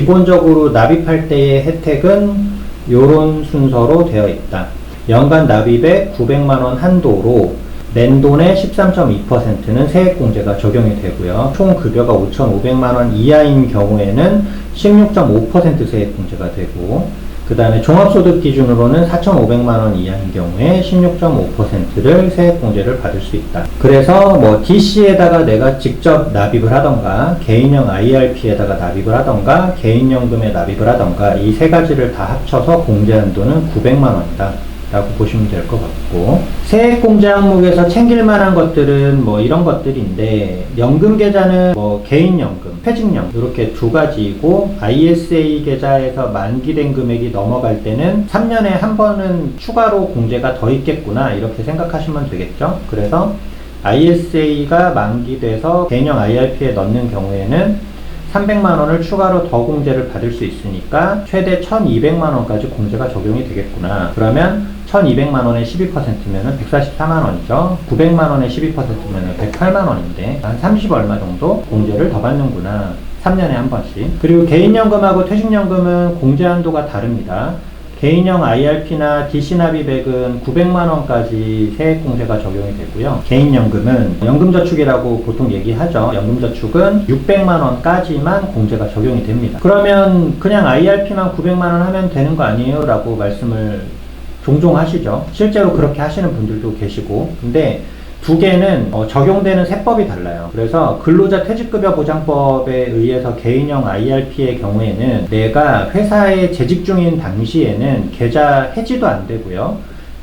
기본적으로 납입할 때의 혜택은 이런 순서로 되어 있다. 연간 납입액 900만원 한도로 낸 돈의 13.2%는 세액공제가 적용이 되고요. 총 급여가 5,500만원 이하인 경우에는 16.5% 세액공제가 되고, 그 다음에 종합소득 기준으로는 4,500만원 이하인 경우에 16.5%를 세액공제를 받을 수 있다. 그래서 뭐 DC에다가 내가 직접 납입을 하던가, 개인형 IRP에다가 납입을 하던가, 개인연금에 납입을 하던가, 이 세 가지를 다 합쳐서 공제 한도는 900만원이다. 라고 보시면 될 것 같고 세액공제 항목에서 챙길 만한 것들은 뭐 이런 것들인데 연금 계좌는 뭐 개인연금, 퇴직연금 이렇게 두 가지이고 ISA 계좌에서 만기된 금액이 넘어갈 때는 3년에 한 번은 추가로 공제가 더 있겠구나 이렇게 생각하시면 되겠죠 그래서 ISA가 만기돼서 개인형 IRP에 넣는 경우에는 300만 원을 추가로 더 공제를 받을 수 있으니까 최대 1200만 원까지 공제가 적용이 되겠구나. 그러면 1200만 원에 12%면은 144만 원이죠. 900만 원에 12%면은 108만 원인데 한 30 얼마 정도 공제를 더 받는구나. 3년에 한 번씩. 그리고 개인연금하고 퇴직연금은 공제 한도가 다릅니다. 개인형 IRP나 DC 납입액은 900만 원까지 세액 공제가 적용이 되고요. 개인연금은 연금저축이라고 보통 얘기하죠. 연금저축은 600만 원까지만 공제가 적용이 됩니다. 그러면 그냥 IRP만 900만 원 하면 되는 거 아니에요? 라고 말씀을 종종 하시죠. 실제로 그렇게 하시는 분들도 계시고. 근데 두 개는 어, 적용되는 세법이 달라요. 그래서 근로자 퇴직급여 보장법에 의해서 개인형 IRP의 경우에는 내가 회사에 재직 중인 당시에는 계좌 해지도 안 되고요.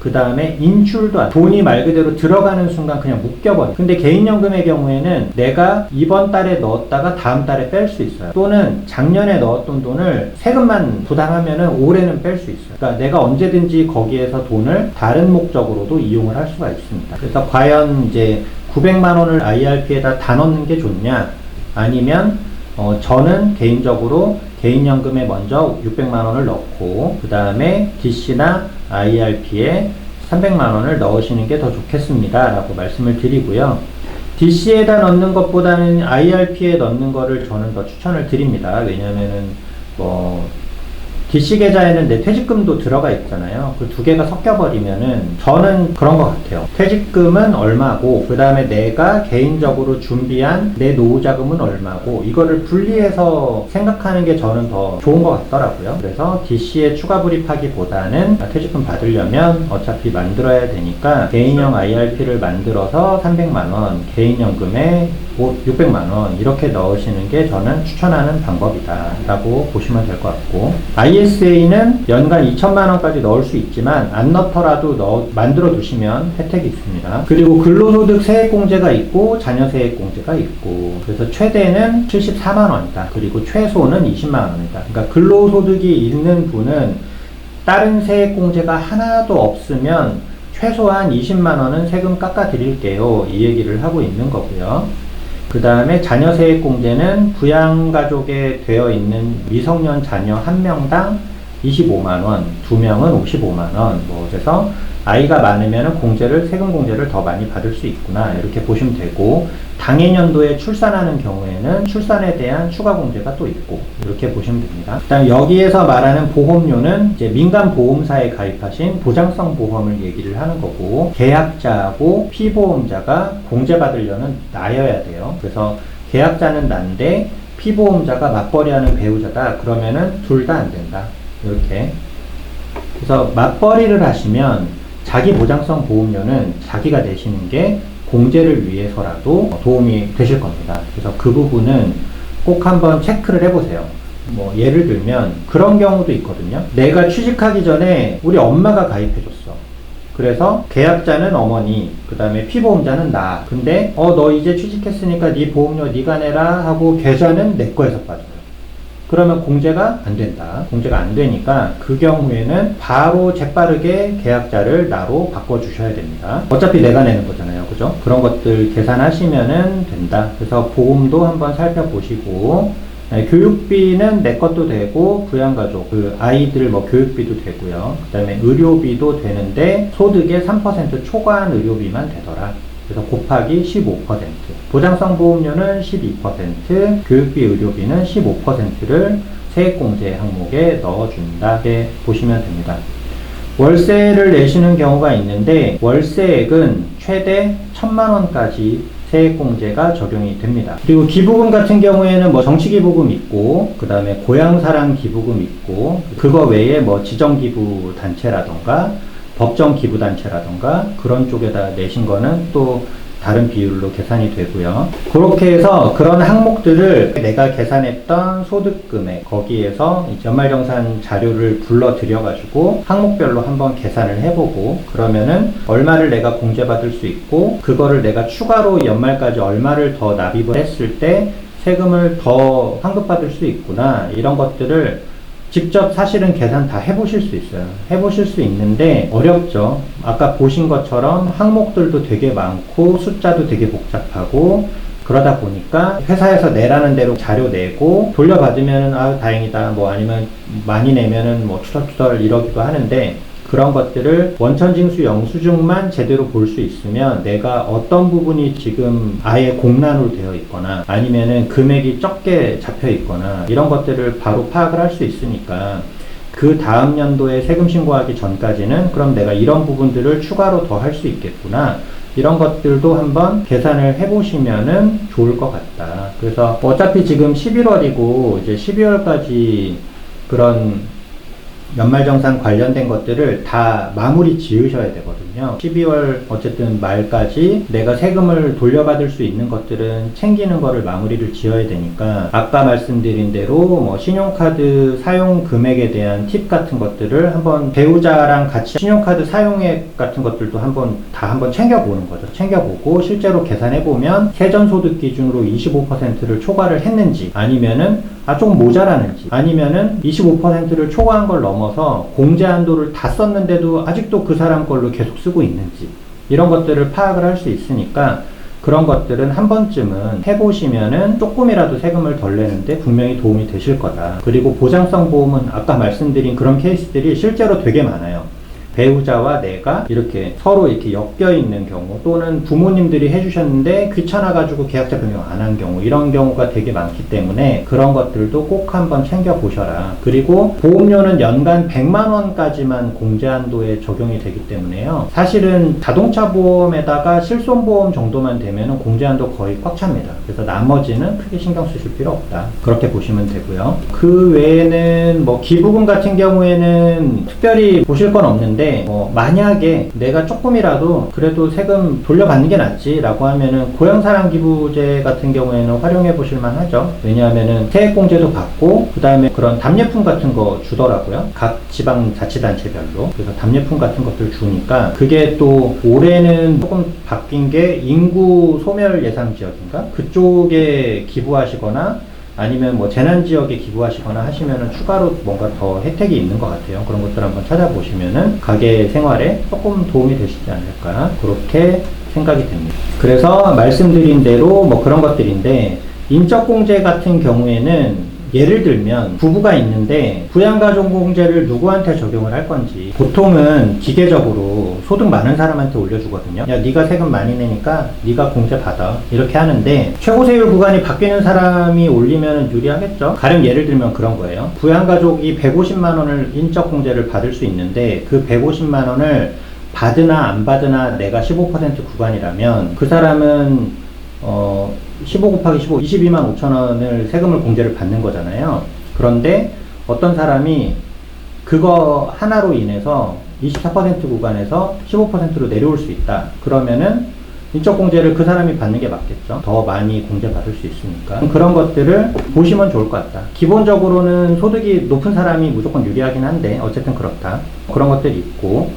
그 다음에 인출도 안, 돈이 말 그대로 들어가는 순간 그냥 묶여버려. 근데 개인연금의 경우에는 내가 이번 달에 넣었다가 다음 달에 뺄 수 있어요. 또는 작년에 넣었던 돈을 세금만 부담하면은 올해는 뺄 수 있어요. 그러니까 내가 언제든지 거기에서 돈을 다른 목적으로도 이용을 할 수가 있습니다. 그래서 과연 이제 900만 원을 IRP에다 다 넣는 게 좋냐? 아니면 어, 저는 개인적으로 개인연금에 먼저 600만 원을 넣고 그 다음에 DC나 IRP에 300만 원을 넣으시는 게 더 좋겠습니다. 라고 말씀을 드리고요. DC에다 넣는 것보다는 IRP에 넣는 거를 저는 더 추천을 드립니다. 왜냐면은 뭐 DC 계좌에는 내 퇴직금도 들어가 있잖아요. 그 두 개가 섞여버리면은 저는 그런 것 같아요. 퇴직금은 얼마고, 그 다음에 내가 개인적으로 준비한 내 노후자금은 얼마고, 이거를 분리해서 생각하는 게 저는 더 좋은 것 같더라고요. 그래서 DC에 추가 불입하기보다는 퇴직금 받으려면 어차피 만들어야 되니까 개인형 IRP를 만들어서 300만 원, 개인연금에 600만 원 이렇게 넣으시는 게 저는 추천하는 방법이다 라고 보시면 될 것 같고 ISA는 연간 2천만 원까지 넣을 수 있지만 안 넣더라도 넣어, 만들어 두시면 혜택이 있습니다. 그리고 근로소득 세액공제가 있고 자녀세액공제가 있고 그래서 최대는 74만 원이다. 그리고 최소는 20만 원이다. 그러니까 근로소득이 있는 분은 다른 세액공제가 하나도 없으면 최소한 20만 원은 세금 깎아 드릴게요. 이 얘기를 하고 있는 거고요. 그 다음에 자녀 세액 공제는 부양가족에 되어 있는 미성년 자녀 한 명당 25만원, 두 명은 55만원, 뭐, 그래서 아이가 많으면 공제를, 세금 공제를 더 많이 받을 수 있구나, 이렇게 보시면 되고, 당해년도에 출산하는 경우에는 출산에 대한 추가 공제가 또 있고, 이렇게 보시면 됩니다. 그 다음 여기에서 말하는 보험료는 이제 민간 보험사에 가입하신 보장성 보험을 얘기를 하는 거고, 계약자하고 피보험자가 공제받으려는 나여야 돼요. 그래서 계약자는 난데, 피보험자가 맞벌이하는 배우자다. 그러면은 둘 다 안 된다. 이렇게. 그래서 맞벌이를 하시면 자기 보장성 보험료는 자기가 내시는 게 공제를 위해서라도 도움이 되실 겁니다. 그래서 그 부분은 꼭 한번 체크를 해보세요. 뭐 예를 들면 그런 경우도 있거든요. 내가 취직하기 전에 우리 엄마가 가입해줬어. 그래서 계약자는 어머니, 그 다음에 피보험자는 나. 근데 어 너 이제 취직했으니까 네 보험료 네가 내라 하고 계좌는 내 거에서 빠져요. 그러면 공제가 안 된다. 공제가 안 되니까 그 경우에는 바로 재빠르게 계약자를 나로 바꿔주셔야 됩니다. 어차피 내가 내는 거잖아요. 그죠? 그런 것들 계산하시면은 된다. 그래서 보험도 한번 살펴보시고, 네, 교육비는 내 것도 되고, 부양가족, 그 아이들 뭐 교육비도 되고요. 그 다음에 의료비도 되는데, 소득의 3% 초과한 의료비만 되더라. 그래서 곱하기 15%. 보장성 보험료는 12%, 교육비 의료비는 15%를 세액공제 항목에 넣어준다. 이렇게 보시면 됩니다. 월세를 내시는 경우가 있는데 월세액은 최대 천만 원까지 세액공제가 적용이 됩니다. 그리고 기부금 같은 경우에는 뭐 정치기부금 있고 그 다음에 고향사랑 기부금 있고 그거 외에 뭐 지정기부 단체라던가 법정 기부 단체라던가 그런 쪽에다 내신 거는 또 다른 비율로 계산이 되고요. 그렇게 해서 그런 항목들을 내가 계산했던 소득 금액 거기에서 이 연말정산 자료를 불러 들여가지고 항목별로 한번 계산을 해보고 그러면은 얼마를 내가 공제받을 수 있고 그거를 내가 추가로 연말까지 얼마를 더 납입을 했을 때 세금을 더 환급받을 수 있구나 이런 것들을 직접 사실은 계산 다 해보실 수 있어요. 해보실 수 있는데 어렵죠. 아까 보신 것처럼 항목들도 되게 많고 숫자도 되게 복잡하고 그러다 보니까 회사에서 내라는 대로 자료 내고 돌려받으면은 아 다행이다 뭐 아니면 많이 내면은 뭐 투덜투덜 이러기도 하는데 그런 것들을 원천징수 영수증만 제대로 볼 수 있으면 내가 어떤 부분이 지금 아예 공란으로 되어 있거나 아니면은 금액이 적게 잡혀 있거나 이런 것들을 바로 파악을 할 수 있으니까 그 다음 연도에 세금 신고하기 전까지는 그럼 내가 이런 부분들을 추가로 더 할 수 있겠구나. 이런 것들도 한번 계산을 해보시면은 좋을 것 같다. 그래서 어차피 지금 11월이고 이제 12월까지 그런 연말정산 관련된 것들을 다 마무리 지으셔야 되거든요. 12월 어쨌든 말까지 내가 세금을 돌려받을 수 있는 것들은 챙기는 거를 마무리를 지어야 되니까 아까 말씀드린 대로 뭐 신용카드 사용 금액에 대한 팁 같은 것들을 한번 배우자랑 같이 신용카드 사용액 같은 것들도 한번 다 한번 챙겨보는 거죠. 챙겨보고 실제로 계산해보면 세전소득 기준으로 25%를 초과를 했는지 아니면은 아, 조금 모자라는지 아니면은 25%를 초과한 걸 넘어서 공제 한도를 다 썼는데도 아직도 그 사람 걸로 계속 쓰고 있는지 이런 것들을 파악을 할 수 있으니까 그런 것들은 한 번쯤은 해보시면은 조금이라도 세금을 덜 내는데 분명히 도움이 되실 거다. 그리고 보장성 보험은 아까 말씀드린 그런 케이스들이 실제로 되게 많아요. 배우자와 내가 이렇게 서로 이렇게 엮여 있는 경우 또는 부모님들이 해주셨는데 귀찮아가지고 계약자 변경 안 한 경우 이런 경우가 되게 많기 때문에 그런 것들도 꼭 한번 챙겨 보셔라. 그리고 보험료는 연간 100만 원까지만 공제 한도에 적용이 되기 때문에요. 사실은 자동차 보험에다가 실손 보험 정도만 되면 공제 한도 거의 꽉 찹니다. 그래서 나머지는 크게 신경 쓰실 필요 없다. 그렇게 보시면 되고요. 그 외에는 뭐 기부금 같은 경우에는 특별히 보실 건 없는데 뭐 만약에 내가 조금이라도 그래도 세금 돌려받는 게 낫지라고 하면은 고향사랑 기부제 같은 경우에는 활용해 보실 만 하죠. 왜냐하면은 세액공제도 받고 그 다음에 그런 답례품 같은 거 주더라고요. 각 지방 자치단체별로 그래서 답례품 같은 것들 주니까 그게 또 올해는 조금 바뀐 게 인구 소멸 예상 지역인가 그쪽에 기부하시거나 아니면 뭐 재난 지역에 기부하시거나 하시면은 추가로 뭔가 더 혜택이 있는 것 같아요. 그런 것들 한번 찾아보시면은 가게 생활에 조금 도움이 되시지 않을까 그렇게 생각이 됩니다. 그래서 말씀드린 대로 뭐 그런 것들인데 인적 공제 같은 경우에는 예를 들면 부부가 있는데 부양가족공제를 누구한테 적용을 할 건지 보통은 기계적으로 소득 많은 사람한테 올려주거든요. 야 네가 세금 많이 내니까 네가 공제 받아 이렇게 하는데 최고 세율 구간이 바뀌는 사람이 올리면 유리하겠죠. 가령 예를 들면 그런 거예요. 부양가족이 150만 원을 인적 공제를 받을 수 있는데 그 150만 원을 받으나 안 받으나 내가 15% 구간이라면 그 사람은 어, 15 곱하기 15, 22만 5천 원을 세금을 공제를 받는 거잖아요. 그런데 어떤 사람이 그거 하나로 인해서 24% 구간에서 15%로 내려올 수 있다. 그러면은 인적 공제를 그 사람이 받는 게 맞겠죠. 더 많이 공제 받을 수 있으니까. 그런 것들을 보시면 좋을 것 같다. 기본적으로는 소득이 높은 사람이 무조건 유리하긴 한데, 어쨌든 그렇다. 그런 것들이 있고,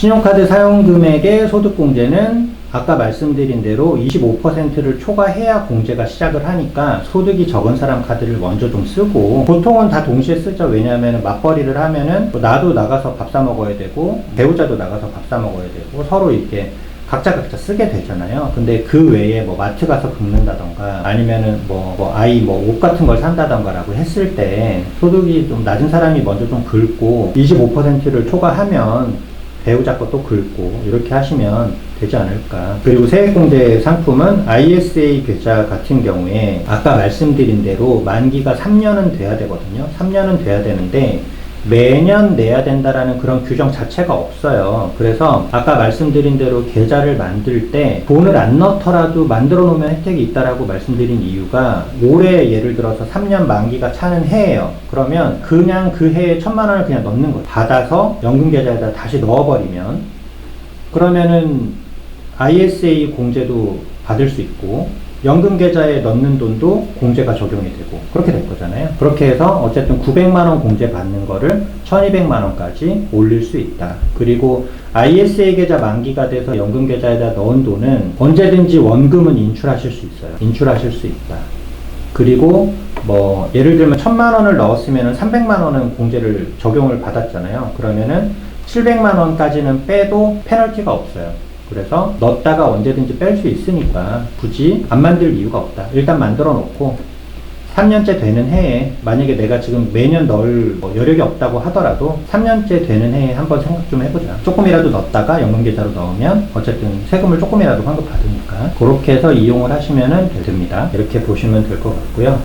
신용카드 사용 금액의 소득 공제는 아까 말씀드린 대로 25%를 초과해야 공제가 시작을 하니까 소득이 적은 사람 카드를 먼저 좀 쓰고 보통은 다 동시에 쓰죠. 왜냐하면 맞벌이를 하면은 뭐 나도 나가서 밥 사 먹어야 되고 배우자도 나가서 밥 사 먹어야 되고 서로 이렇게 각자 각자 쓰게 되잖아요. 근데 그 외에 뭐 마트 가서 긁는다던가 아니면은 뭐, 뭐 아이 뭐 옷 같은 걸 산다던가라고 했을 때 소득이 좀 낮은 사람이 먼저 좀 긁고 25%를 초과하면 배우자 것도 긁고 이렇게 하시면 되지 않을까. 그리고 세액공제 상품은 ISA 계좌 같은 경우에 아까 말씀드린 대로 만기가 3년은 돼야 되거든요. 3년은 돼야 되는데 매년 내야 된다라는 그런 규정 자체가 없어요. 그래서 아까 말씀드린 대로 계좌를 만들 때 돈을 안 넣더라도 만들어 놓으면 혜택이 있다라고 말씀드린 이유가 올해 예를 들어서 3년 만기가 차는 해예요. 그러면 그냥 그 해에 천만 원을 그냥 넣는 거예요. 받아서 연금 계좌에다 다시 넣어버리면 그러면은 ISA 공제도 받을 수 있고 연금 계좌에 넣는 돈도 공제가 적용이 되고 그렇게 될 거잖아요. 그렇게 해서 어쨌든 900만 원 공제 받는 거를 1200만 원까지 올릴 수 있다. 그리고 ISA 계좌 만기가 돼서 연금 계좌에다 넣은 돈은 언제든지 원금은 인출하실 수 있어요. 인출하실 수 있다. 그리고 뭐 예를 들면 천만 원을 넣었으면은 300만 원은 공제를 적용을 받았잖아요. 그러면은 700만 원까지는 빼도 페널티가 없어요. 그래서 넣었다가 언제든지 뺄 수 있으니까 굳이 안 만들 이유가 없다. 일단 만들어 놓고 3년째 되는 해에 만약에 내가 지금 매년 넣을 뭐 여력이 없다고 하더라도 3년째 되는 해에 한번 생각 좀 해보자. 조금이라도 넣었다가 연금계좌로 넣으면 어쨌든 세금을 조금이라도 환급 받으니까 그렇게 해서 이용을 하시면 됩니다. 이렇게 보시면 될 것 같고요.